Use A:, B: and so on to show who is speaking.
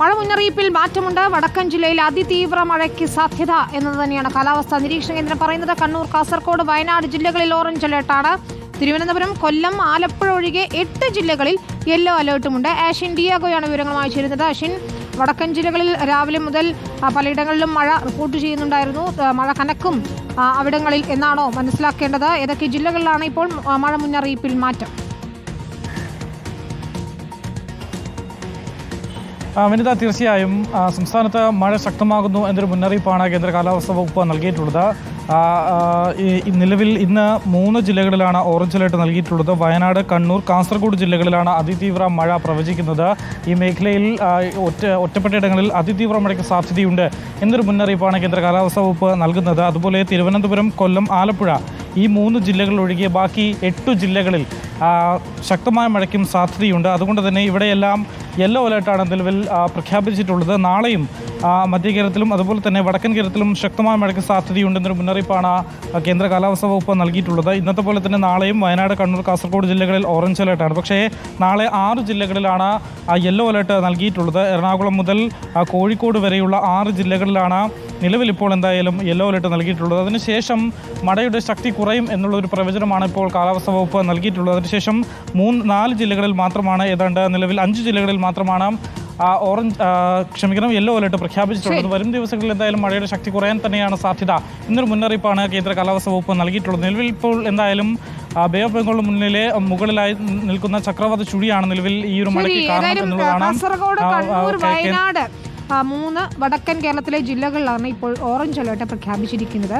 A: മഴ മുന്നറിയിപ്പിൽ മാറ്റമുണ്ട്. വടക്കൻ ജില്ലയിൽ അതിതീവ്ര മഴയ്ക്ക് സാധ്യത എന്നത് തന്നെയാണ് കാലാവസ്ഥാ നിരീക്ഷണ കേന്ദ്രം പറയുന്നത്. കണ്ണൂർ കാസർഗോഡ് വയനാട് ജില്ലകളിൽ ഓറഞ്ച് അലേർട്ടാണ് തിരുവനന്തപുരം കൊല്ലം ആലപ്പുഴ ഒഴികെ എട്ട് ജില്ലകളിൽ യെല്ലോ അലേർട്ടുമുണ്ട് ആഷിൻ ഡിയാഗോയാണ് വിവരങ്ങളുമായി ചേരുന്നത്. ആഷിൻ വടക്കൻ ജില്ലകളിൽ രാവിലെ മുതൽ പലയിടങ്ങളിലും മഴ റിപ്പോർട്ട് ചെയ്യുന്നുണ്ടായിരുന്നു. മഴ കനക്കും അവിടങ്ങളിൽ എന്നാണോ മനസ്സിലാക്കേണ്ടത്? ഏതൊക്കെ ജില്ലകളിലാണ് ഇപ്പോൾ മഴ മുന്നറിയിപ്പിൽ മാറ്റം?
B: വനിത തീർച്ചയായും സംസ്ഥാനത്ത് മഴ ശക്തമാകുന്നു എന്നൊരു മുന്നറിയിപ്പാണ് കേന്ദ്ര കാലാവസ്ഥാ വകുപ്പ് നൽകിയിട്ടുള്ളത്. നിലവിൽ ഇന്ന് മൂന്ന് ജില്ലകളിലാണ് ഓറഞ്ച് അലേർട്ട് നൽകിയിട്ടുള്ളത്. വയനാട് കണ്ണൂർ കാസർഗോഡ് ജില്ലകളിലാണ് അതിതീവ്ര മഴ പ്രവചിക്കുന്നത്. ഈ മേഖലയിൽ ഒറ്റ ഒറ്റപ്പെട്ടയിടങ്ങളിൽ അതിതീവ്ര മഴയ്ക്ക് സാധ്യതയുണ്ട് എന്നൊരു മുന്നറിയിപ്പാണ് കേന്ദ്ര കാലാവസ്ഥാ വകുപ്പ് നൽകുന്നത്. അതുപോലെ തിരുവനന്തപുരം കൊല്ലം ആലപ്പുഴ ഈ മൂന്ന് ജില്ലകൾ ഒഴികെ ബാക്കി എട്ട് ജില്ലകളിൽ ശക്തമായ മഴയ്ക്കും സാധ്യതയുണ്ട്. അതുകൊണ്ട് തന്നെ ഇവിടെയെല്ലാം യെല്ലോ അലേർട്ടാണ് നിലവിൽ പ്രഖ്യാപിച്ചിട്ടുള്ളത്. നാളെയും മധ്യ കേരളത്തിലും അതുപോലെ തന്നെ വടക്കൻ കേരളത്തിലും ശക്തമായ മഴയ്ക്ക് സാധ്യതയുണ്ടെന്നൊരു മുന്നറിയിപ്പാണ് കേന്ദ്ര കാലാവസ്ഥാ വകുപ്പ് നൽകിയിട്ടുള്ളത്. ഇന്നത്തെ പോലെ തന്നെ നാളെയും വയനാട് കണ്ണൂർ കാസർഗോഡ് ജില്ലകളിൽ ഓറഞ്ച് അലേർട്ടാണ്. പക്ഷേ നാളെ ആറ് ജില്ലകളിലാണ് യെല്ലോ അലേർട്ട് നൽകിയിട്ടുള്ളത്. എറണാകുളം മുതൽ കോഴിക്കോട് വരെയുള്ള ആറ് ജില്ലകളിലാണ് നിലവിൽ ഇപ്പോൾ എന്തായാലും യെല്ലോ അലേർട്ട് നൽകിയിട്ടുള്ളത്. അതിനുശേഷം മഴയുടെ ശക്തി കുറയും എന്നുള്ളൊരു പ്രവചനമാണ് ഇപ്പോൾ കാലാവസ്ഥാ വകുപ്പ് നൽകിയിട്ടുള്ളത്. അതിനുശേഷം മൂന്ന് നാല് ജില്ലകളിൽ മാത്രമാണ് ഏതാണ്ട് നിലവിൽ അഞ്ച് ജില്ലകളിൽ മാത്രമാണ് ഓറഞ്ച് ക്ഷമിക്കണം യെല്ലോ അലേർട്ട് പ്രഖ്യാപിച്ചിട്ടുള്ളത്. വരും ദിവസങ്ങളിൽ എന്തായാലും മഴയുടെ ശക്തി കുറയാൻ തന്നെയാണ് സാധ്യത. എന്നൊരു മുന്നറിയിപ്പാണ് കേന്ദ്ര കാലാവസ്ഥാ വകുപ്പ് നൽകിയിട്ടുള്ളത്. നിലവിൽ ഇപ്പോൾ എന്തായാലും ബേ ഓഫ് ബംഗാളിന് മുന്നിലെ മുകളിലായി നിൽക്കുന്ന ചക്രവാത ചുഴിയാണ് നിലവിൽ ഈ ഒരു മഴയ്ക്ക് കാരണം എന്നുള്ളതാണ്
A: മൂന്ന് വടക്കൻ കേരളത്തിലെ ജില്ലകളിലാണ് ഇപ്പോൾ ഓറഞ്ച് അലേർട്ട് പ്രഖ്യാപിച്ചിരിക്കുന്നത്.